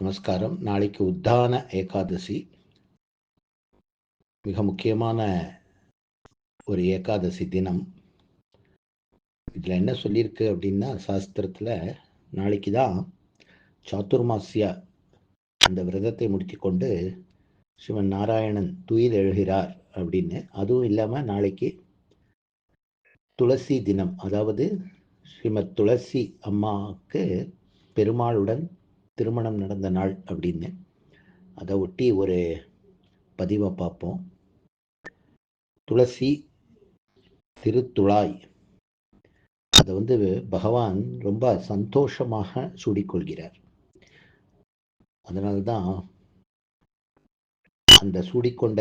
நமஸ்காரம். நாளைக்கு உத்தான ஏகாதசி. மிக முக்கியமான ஒரு ஏகாதசி தினம். இதில் என்ன சொல்லியிருக்கு அப்படின்னா சாஸ்திரத்தில் நாளைக்கு தான் சாத்துர்மாசியா அந்த விரதத்தை முடித்து கொண்டு சிவன் நாராயணன் துயில் எழுகிறார் அப்படின்னு. அதுவும் இல்லாமல் நாளைக்கு துளசி தினம். அதாவது ஸ்ரீமத் துளசி அம்மாவுக்கு பெருமாளுடன் திருமணம் நடந்த நாள் அப்படின்னு. அதை ஒட்டி ஒரு பதிவை பார்ப்போம். துளசி திருத்துழாய் அதை வந்து பகவான் ரொம்ப சந்தோஷமாக சூடிக்கொள்கிறார். அதனால்தான் அந்த சூடிக்கொண்ட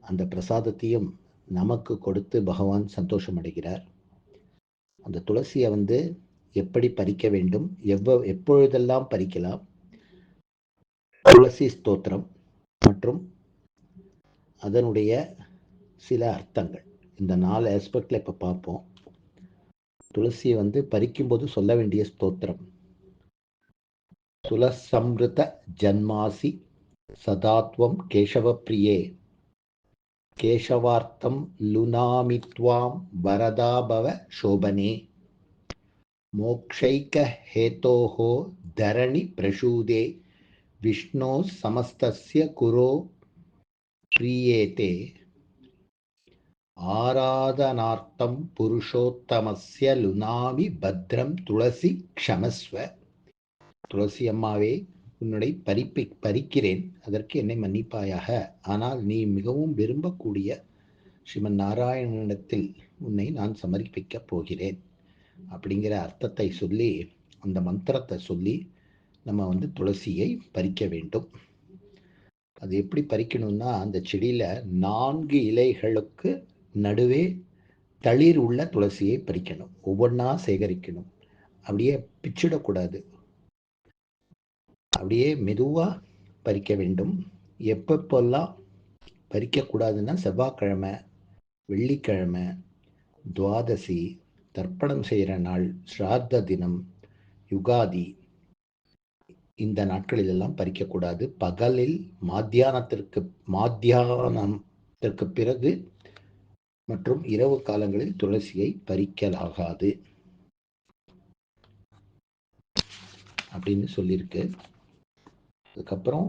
அந்த பிரசாதத்தையும் நமக்கு கொடுத்து பகவான் சந்தோஷம் அடைகிறார் அந்த துளசியை வந்து எப்படி பறிக்க வேண்டும்? எவ்வ எப்பொழுதெல்லாம் பறிக்கலாம் துளசி ஸ்தோத்திரம் மற்றும் அதனுடைய சில அர்த்தங்கள். இந்த நாலு ஆஸ்பெக்டில் இப்போ பார்ப்போம். துளசியை வந்து பறிக்கும்போது சொல்ல வேண்டிய ஸ்தோத்திரம். துளசம்ருத ஜன்மாசி சதாத்வம் கேசவப்பிரியே. கேசவார்த்தம் லுனாமித்வாம் வரதாபவ சோபனே. मोक्षैकहेतोः धरणिप्रसूदे विष्णोः समस्तस्य कुरो प्रीयेते ஆராதனார்த்தம் புருஷோத்தமஸ்ய லுனாமி பத்ரம் துளசி க்ஷமஸ்வ துளசி அம்மாவே உன்னுடைய பறிப்பை பறிக்கிறேன் அதற்கு என்னை மன்னிப்பாயாக ஆனால் நீ மிகவும் விரும்பக்கூடிய ஸ்ரீமன் நாராயணனிடத்தில் உன்னை நான் சமர்ப்பிக்கப் போகிறேன் அப்படிங்கிற அர்த்தத்தை சொல்லி அந்த மந்திரத்தை சொல்லி நம்ம வந்து துளசியை பறிக்க வேண்டும். அது எப்படி பறிக்கணும்னா அந்த செடியில் நான்கு இலைகளுக்கு நடுவே தளிர் உள்ள துளசியை பறிக்கணும். ஒவ்வொன்றா சேகரிக்கணும். அப்படியே பிச்சிடக்கூடாது. அப்படியே மெதுவாக பறிக்க வேண்டும். எப்பப்பெல்லாம் பறிக்கக்கூடாதுன்னா செவ்வாய்க்கிழமை வெள்ளிக்கிழமை துவாதசி தர்ப்பணம் செய்கிற நாள் ஸ்ராத்த தினம் யுகாதி. இந்த நாட்களில் எல்லாம் பறிக்கக்கூடாது. பகலில் மாத்தியானத்திற்கு மாத்தியானத்திற்கு பிறகு மற்றும் இரவு காலங்களில் துளசியை பறிக்கலாகாது. அப்படின்னு சொல்லியிருக்கு. அதுக்கப்புறம்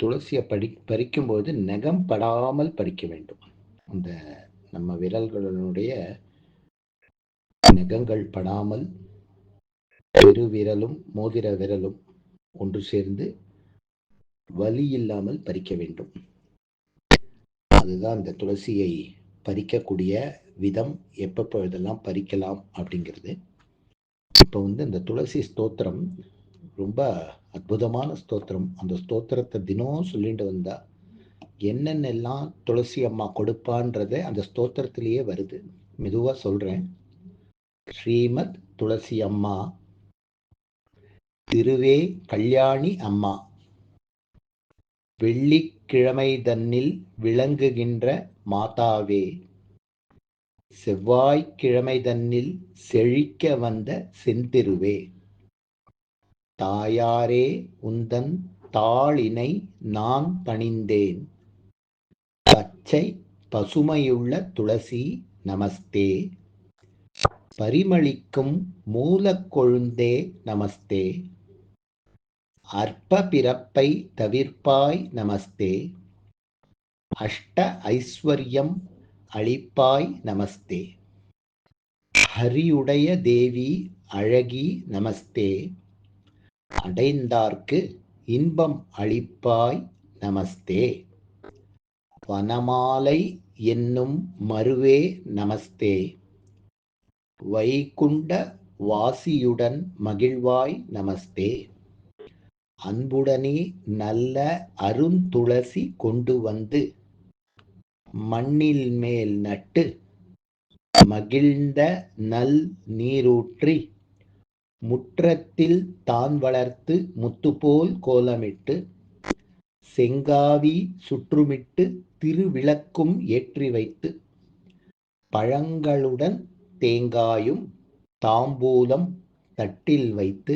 துளசியை படி பறிக்கும்போது நெகம் படாமல் பறிக்க வேண்டும். அந்த நம்ம விரல்களுடைய நகங்கள் படாமல் பெரு விரலும் மோதிர விரலும் ஒன்று சேர்ந்து வலி இல்லாமல் பறிக்க வேண்டும். அதுதான் இந்த துளசியை பறிக்கக்கூடிய விதம். எப்பப்பொழுதெல்லாம் பறிக்கலாம் அப்படிங்கிறது. இப்போ வந்து இந்த துளசி ஸ்தோத்திரம் ரொம்ப அற்புதமான ஸ்தோத்திரம். அந்த ஸ்தோத்திரத்தை தினம் சொல்லிட்டு வந்தா என்னென்னலாம் துளசி அம்மா கொடுப்பான்றதே அந்த ஸ்தோத்திரத்திலேயே வருது. மெதுவாக சொல்கிறேன் ஸ்ரீமத் துளசி அம்மா. திருவே கல்யாணி அம்மா. வெள்ளிக்கிழமை தன்னில் விளங்குகின்ற மாதாவே செவ்வாய்க்கிழமை தன்னில் செழிக்க வந்த செந்திருவே. தாயாரே உந்தன் தாளினை நான் பணிந்தேன் பச்சை பசுமையுள்ள துளசி நமஸ்தே. பரிமளிக்கும் மூலக்கொழுந்தே நமஸ்தே. அற்ப பிறப்பை தவிர்ப்பாய் நமஸ்தே. அஷ்ட ஐஸ்வர்யம் அளிப்பாய் நமஸ்தே. ஹரியுடைய தேவி அழகி நமஸ்தே. அடைந்தார்க்கு இன்பம் அளிப்பாய் நமஸ்தே. வனமாலை என்னும் மருவே நமஸ்தே. வைகுண்ட வாசியுடன் மகிழ்வாய் நமஸ்தே. அன்புடனே நல்ல அருந்துளசி கொண்டு வந்து மண்ணில் மேல் நட்டு மகிழ்ந்த நல் நீரூற்றி முற்றத்தில் தான் வளர்த்து முத்துப்போல் கோலமிட்டு செங்காவி சுற்றுமிட்டு திருவிளக்கும் ஏற்றி வைத்து பழங்களுடன் தேங்காயும் தாம்பூலம் தட்டில் வைத்து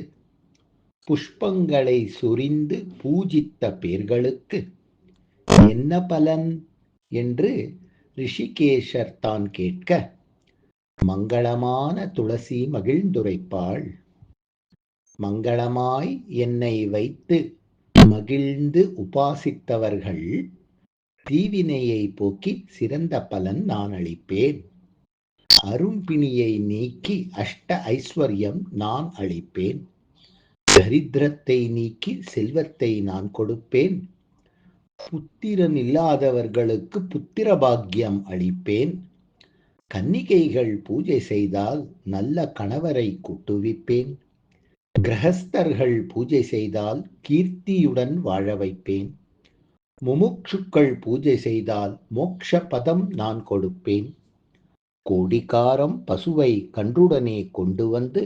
புஷ்பங்களை சொரிந்து பூஜித்த பேர்களுக்கு என்ன பலன்? என்று ரிஷிகேஷர் தான் கேட்க மங்களமான துளசி மகிழ்ந்துரைப்பாள். மங்களமாய் என்னை வைத்து மகிழ்ந்து உபாசித்தவர்கள் தீவினையை போக்கி சிறந்த பலன் நான் அளிப்பேன். அரும்பிணியை நீக்கி அஷ்ட ஐஸ்வர்யம் நான் அளிப்பேன். தரித்திரத்தை நீக்கி செல்வத்தை நான் கொடுப்பேன். புத்திரன் இல்லாதவர்களுக்கு புத்திர பாக்கியம் அளிப்பேன். கன்னிகைகள் பூஜை செய்தால் நல்ல கணவரை குட்டுவிப்பேன். கிரகஸ்தர்கள் பூஜை செய்தால் கீர்த்தியுடன் வாழ வைப்பேன். முமுட்சுக்கள் பூஜை செய்தால் மோக்ஷ பதம் நான் கொடுப்பேன். கோடிகாரம் பசுவை கன்றுடனே கொண்டு வந்து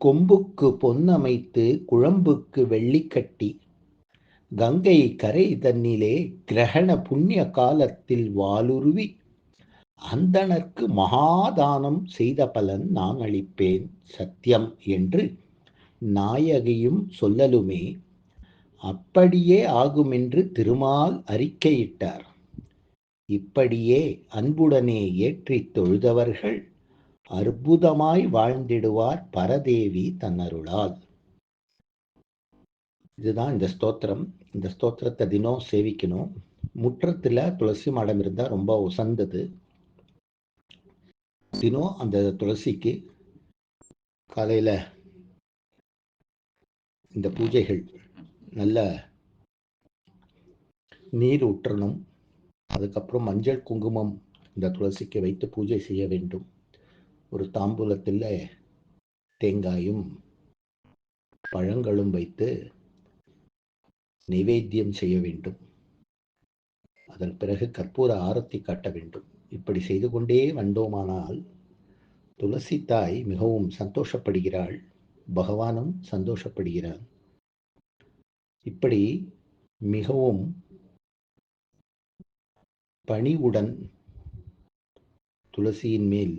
கொம்புக்கு பொன்னமைத்து குழம்புக்கு வெள்ளிக்கட்டி கங்கை கரை தன்னிலே கிரகண புண்ணிய காலத்தில் வாலுருவி அந்தனர்க்கு மகாதானம் செய்த பலன் நான் அளிப்பேன் சத்தியம் என்று நாயகியும் சொல்லலுமே. அப்படியே ஆகுமென்று திருமால் அறிக்கையிட்டார். இப்படியே அன்புடனே ஏற்றித் தொழுதவர்கள் அற்புதமாய் வாழ்ந்திடுவார் பரதேவி தன்னருளால். இதுதான் இந்த ஸ்தோத்திரம். இந்த ஸ்தோத்திரத்தை தினம் சேவிக்கணும். முற்றத்தில் துளசி மாடம் இருந்தால் ரொம்ப உசந்தது. தினம் அந்த துளசிக்கு காலையில் இந்த பூஜைகள் நல்ல நீர் ஊற்றணும். அதுக்கப்புறம் மஞ்சள் குங்குமம் இந்த துளசிக்கு வைத்து பூஜை செய்ய வேண்டும். ஒரு தாம்பூலத்தில் தேங்காயும் பழங்களும் வைத்து நைவேத்தியம் செய்ய வேண்டும். அதன் பிறகு கற்பூர ஆரத்தி காட்ட வேண்டும். இப்படி செய்து கொண்டே வந்தோமானால் துளசி தாய் மிகவும் சந்தோஷப்படுகிறாள். பகவானும் சந்தோஷப்படுகிறான் இப்படி மிகவும் பணிவுடன் துளசியின் மேல்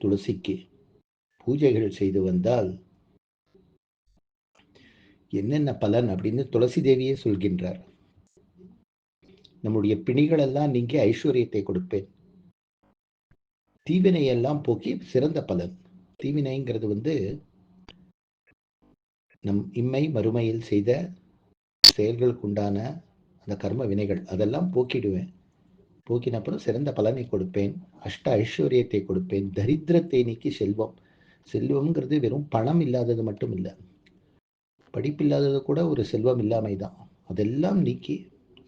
துளசிக்கு பூஜைகள் செய்து வந்தால் என்னென்ன பலன் அப்படின்னு துளசி தேவியே சொல்கின்றார். நம்முடைய பிணிகளெல்லாம் நீங்க ஐஸ்வர்யத்தை கொடுப்பேன். தீவினையெல்லாம் போக்கி சிறந்த பலன். தீவினைங்கிறது வந்து நம் இம்மை மறுமையில் செய்த செயல்களுக்கு உண்டான அந்த கர்ம வினைகள். அதெல்லாம் போக்கிடுவேன். போக்கினப்புறம் சிறந்த பலனை கொடுப்பேன். அஷ்ட ஐஸ்வர்யத்தை கொடுப்பேன். தரித்திரத்தை நீக்கி செல்வம். செல்வம்ங்கிறது வெறும் பணம் இல்லாதது மட்டும் இல்லை. படிப்பில்லாதது கூட ஒரு செல்வம் இல்லாமை தான் அதெல்லாம் நீக்கி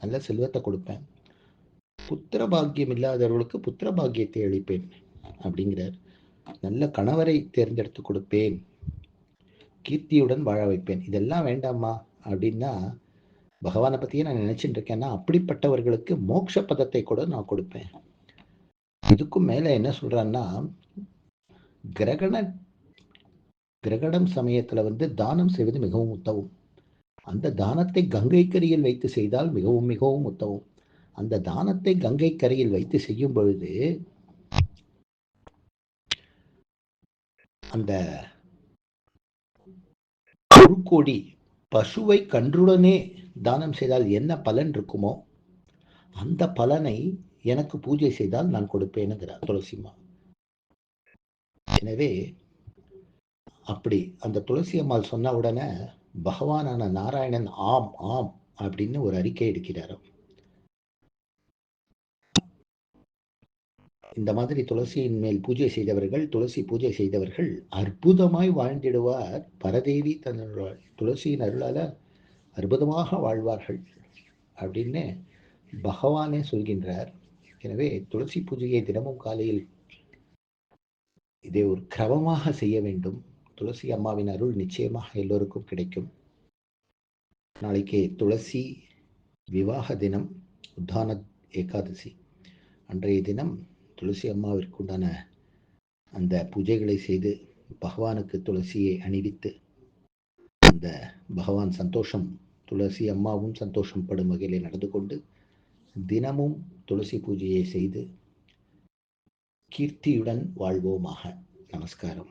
நல்ல செல்வத்தை கொடுப்பேன். புத்திர பாக்கியம் இல்லாதவர்களுக்கு புத்திர பாக்கியத்தை அளிப்பேன் அப்படிங்கிறார். நல்ல கணவரை தேர்ந்தெடுத்து கொடுப்பேன். கீர்த்தியுடன் வாழ வைப்பேன். இதெல்லாம் வேண்டாமா அப்படின்னா பகவானை பற்றியே நான் நினைச்சிட்டு இருக்கேன்னா அப்படிப்பட்டவர்களுக்கு மோட்ச பதத்தை கூட நான் கொடுப்பேன். இதுக்கும் மேல என்ன சொல்றான்னா கிரகண கிரகணம் சமயத்துல வந்து தானம் செய்வது மிகவும் உத்தவும் அந்த தானத்தை கங்கை கரையில் வைத்து செய்தால் மிகவும் மிகவும் உத்தவும் அந்த தானத்தை கங்கை கரையில் வைத்து செய்யும் பொழுது அந்த ஒரு கோடி பசுவை கன்றுடனே தானம் செய்தால் என்ன பலன் இருக்குமோ அந்த பலனை எனக்கு பூஜை செய்தால் நான் கொடுப்பேனுங்கிறார் துளசிமா எனவே அப்படி அந்த துளசி அம்மாள் சொன்ன உடனே பகவானான நாராயணன் ஆம் ஆம் அப்படின்னு ஒரு அறிக்கை எடுக்கிறாராம். இந்த மாதிரி துளசியின் மேல் பூஜை செய்தவர்கள் துளசி பூஜை செய்தவர்கள் அற்புதமாய் வாழ்ந்திடுவார். பரதேவி தன்னுடைய துளசியின் அருளால் அற்புதமாக வாழ்வார்கள் அப்படின்னு பகவானே சொல்கின்றார். எனவே துளசி பூஜையை தினமும் காலையில் இதை ஒரு கிரமமாக செய்ய வேண்டும். துளசி அம்மாவின் அருள் நிச்சயமாக எல்லோருக்கும் கிடைக்கும். நாளைக்கு துளசி விவாக தினம் உத்தான ஏகாதசி. அன்றைய தினம் துளசி அம்மாவிற்கு உண்டான அந்த பூஜைகளை செய்து பகவானுக்கு துளசியை அணிவித்து அந்த பகவான் சந்தோஷம் துளசி அம்மாவும் சந்தோஷம் படும் வகையில் நடந்து கொண்டு தினமும் துளசி பூஜையை செய்து கீர்த்தியுடன் வாழ்வோமாக. நமஸ்காரம்.